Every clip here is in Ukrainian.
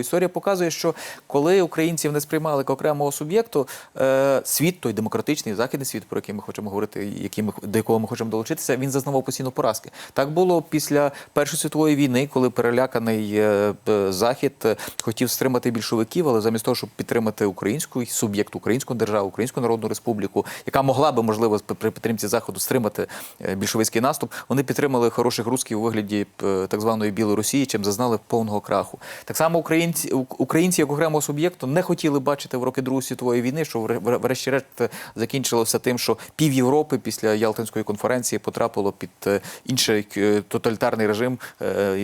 Історія показує, що коли українців не сприймали як окремого суб'єкту, е, світ, той демократичний західний світ, про який ми хочемо говорити, який ми, до якого ми хочемо долучитися, він зазнавав постійно поразки. Так було після Першої світової війни, коли переляканий е, е, захід хотів стримати більшовиків, але замість того, щоб підтримати українську суб'єкт, українську державу, Українську Народну Республіку, яка могла би можливо при підтримці заходу стримати більшовицький наступ, вони підтримали хороших русських у вигляді так званої білої Росії, чим зазнали повного краху. Так само українці, українці як окремого суб'єкту не хотіли бачити в роки Другої світової війни, що вре- вре- врешті-решт е, закінчилося тим, що пів Європи після Ялтинської конференції потрапило під е, інший е, тоталітарний режим,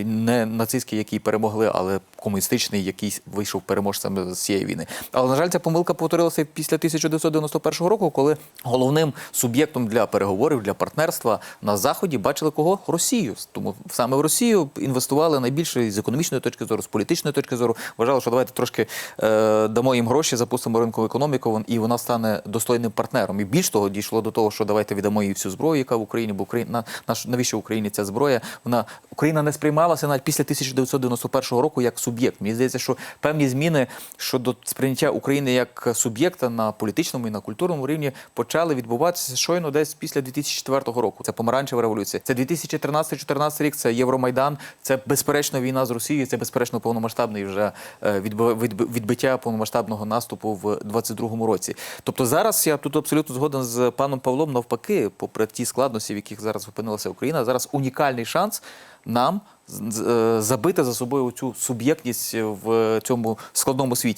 не нацистський, який перемогли, але комуністичний, який вийшов переможцем з цієї війни. Але на жаль, ця помилка повторилася після 1991 року, коли головним суб'єктом для переговорів для партнерства на заході бачили кого Росію. Тому саме в Росію інвестували найбільше з економічної точки зору, з політичної точки зору. Вважали, що давайте трошки е, дамо їм гроші, запустимо ринкову економіку, і вона стане достойним партнером. І більш того, дійшло до того, що давайте віддамо їй всю зброю, яка в Україні, бо Україна наш навіщо Україні ця зброя? Вона Україна не сприймалася навіть після 1991 року як суб'єкт. Мені здається, що певні зміни щодо сприйняття України як суб'єкта на політичному і на культурному рівні почали відбуватися щойно десь після 2004 року. Це помаранчева революція. Це 2013-2014 рік. Це Євромайдан. Це безперечно війна з Росією. Це безперечно повномасштабний вже е, відби- відби- відбиття повномасштабного наступу в 22-му році. Тобто зараз я тут абсолютно згоден з паном Павлом. Навпаки, попри ті складності, в яких зараз опинилася Україна, зараз унікальний шанс нам забити за собою цю суб'єктність в цьому складному світі.